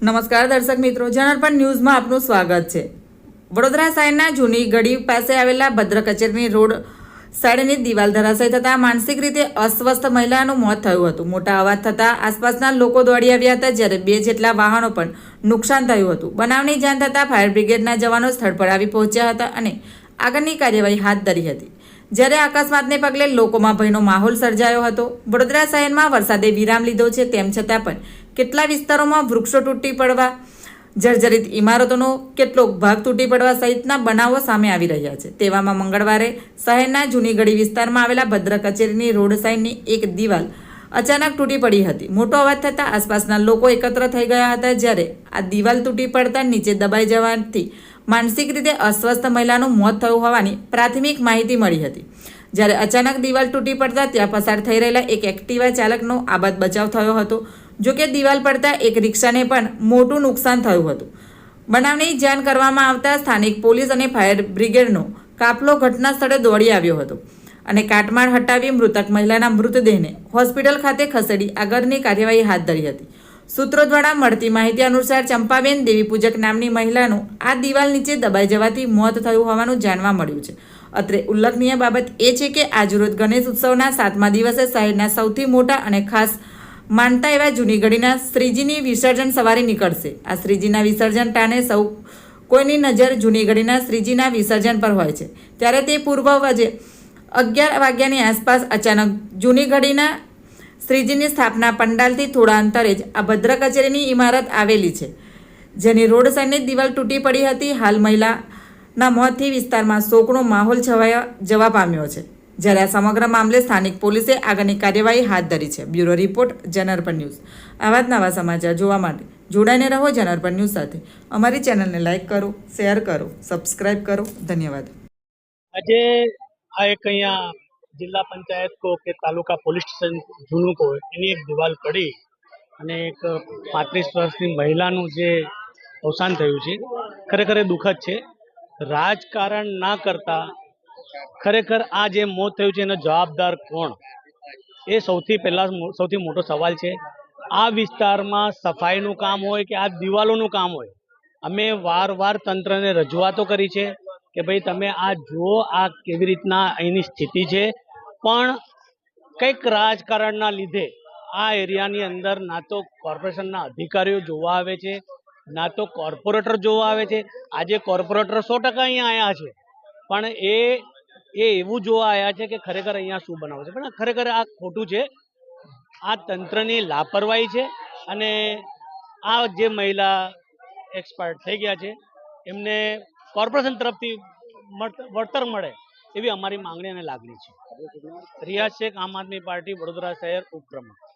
નમસ્કાર દર્શક મિત્રો જનરપણ ન્યૂઝમાં આપનું સ્વાગત છે. વડોદરા શહેરના જૂની ગઢી પાસે આવેલા ભદ્ર કચેરીની રોડ સાઈડની દિવાલ ધરાશય થતાં માનસિક રીતે અસ્વસ્થ મહિલાનું મોત થયું હતું. મોટા અવાજ થતાં આસપાસના લોકો દોડી આવ્યા હતા જ્યારે બે જેટલા વાહનો પણ નુકસાન થયું હતું. બનાવની જાણ થતાં ફાયર બ્રિગેડના જવાનો સ્થળ પર આવી પહોંચ્યા હતા અને આગળની કાર્યવાહી હાથ ધરી હતી. જ્યારે અકસ્માતને પગલે લોકોમાં ભયનો માહોલ સર્જાયો હતો. વડોદરા શહેરમાં વરસાદે વિરામ લીધો છે તેમ છતાં પણ કેટલા વિસ્તારોમાં વૃક્ષો તૂટી પડવા, જર્જરિત ઇમારતોનો કેટલોક ભાગ તૂટી પડવા સહિતના બનાવો સામે આવી રહ્યા છે. તેવામાં મંગળવારે શહેરના જૂનીગઢી વિસ્તારમાં આવેલા ભદ્ર કચેરીની રોડ સાઈડની એક દિવાલ અચાનક તૂટી પડી હતી. મોટો અવાજ થતાં આસપાસના લોકો એકત્ર થઈ ગયા હતા જ્યારે આ દિવાલ તૂટી પડતા નીચે દબાઈ જવાથી માનસિક રીતે અસ્વસ્થ મહિલાનું મોત થયું હોવાની પ્રાથમિક માહિતી મળી હતી. જ્યારે અચાનક દિવાલ તૂટી પડતા ત્યાં પસાર થઈ રહેલા એક એક્ટિવા ચાલકનો આબાદ બચાવ થયો હતો. જોકે દિવાલ પડતા એક રિક્ષાને પણ મોટું નુકસાન થયું હતું. બનાવની જાણ કરવામાં આવતા સ્થાનિક પોલીસ અને ફાયર બ્રિગેડનો કાફલો ઘટના સ્થળે દોડી આવ્યો હતો અને કાટમાળ હટાવી મૃતક મહિલાના મૃતદેહને હોસ્પિટલ ખાતે ખસેડી આગળની કાર્યવાહી હાથ ધરી હતી. સૂત્રો દ્વારા મળતી માહિતી અનુસાર ચંપાબેન દેવી પૂજક નામની મહિલાનું આ દિવાલ નીચે દબાઈ જવાથી મોત થયું હોવાનું જાણવા મળ્યું છે. અત્રે ઉલ્લેખનીય બાબત એ છે કે આજરોજ ગણેશ ઉત્સવના સાતમા દિવસે શહેરના સૌથી મોટા અને ખાસ માનતા એવા જૂનીગઢીના શ્રીજીની વિસર્જન સવારે નીકળશે. આ શ્રીજીના વિસર્જન ટાણે સૌ કોઈની નજર જૂનીગઢીના શ્રીજીના વિસર્જન પર હોય છે. ત્યારે તે પૂર્વ વજે અગિયાર વાગ્યાની આસપાસ અચાનક જૂનીગઢીના શ્રીજીની સ્થાપના પંડાલથી થોડા અંતરે જ આ ભદ્ર કચેરીની ઇમારત આવેલી છે. જેની રોડ સાઈડની દિવાલ તૂટી પડી હતી, હાલ મહિલાના મોતથી વિસ્તારમાં શોકનો માહોલ છવાયા જવા પામ્યો છે. જ્યારે આ સમગ્ર મામલે સ્થાનિક પોલીસે આગળની કાર્યવાહી હાથ ધરી છે. બ્યુરો રિપોર્ટ જનરપન ન્યૂઝ. આવા જ નવા સમાચાર જોવા માટે જોડાઈને રહો જનરપન ન્યૂઝ સાથે. અમારી ચેનલને લાઇક કરો, શેર કરો, સબસ્ક્રાઇબ કરો. ધન્યવાદ. આજે આ એક અહીંયા જિલ્લા પંચાયત કો કે તાલુકા પોલીસ સ્ટેશન જૂનું કો એની એક દિવાલ પડી અને એક પાંત્રીસ વર્ષની મહિલાનું જે અવસાન થયું છે, ખરેખર દુઃખદ છે. રાજકારણ ના કરતા ખરેખર આ જે મોત થયું છે એનો જવાબદાર કોણ? એ સૌથી પહેલાં સૌથી મોટો સવાલ છે. આ વિસ્તારમાં સફાઈનું કામ હોય કે આ દિવાલોનું કામ હોય? અમે વાર વાર તંત્રને રજૂઆતો કરી છે કે ભાઈ તમે આ જુઓ, આ કેવી રીતના અહીંની સ્થિતિ છે. પણ કંઈક રાજકારણના લીધે આ એરિયાની અંદર ના તો કોર્પોરેશનના અધિકારીઓ જોવા આવે છે, ના તો કોર્પોરેટર જોવા આવે છે. આજે કોર્પોરેટર સો ટકા અહીંયા આવ્યા છે. પણ એ એ એવું જોવા આવ્યા છે કે ખરેખર અહીંયા શું બનાવે છે. પણ ખરેખર આ ખોટું છે. આ તંત્રની લાપરવાહી છે અને આ જે મહિલા એક્સપાયર્ડ થઈ ગયા છે, એમને કોર્પોરેશન તરફથી વળતર મળે એવી અમારી માંગણી અને લાગણી છે. રિયાઝ શેખ આમ આદમી પાર્ટી વડોદરા શહેર ઉપપ્રમુખ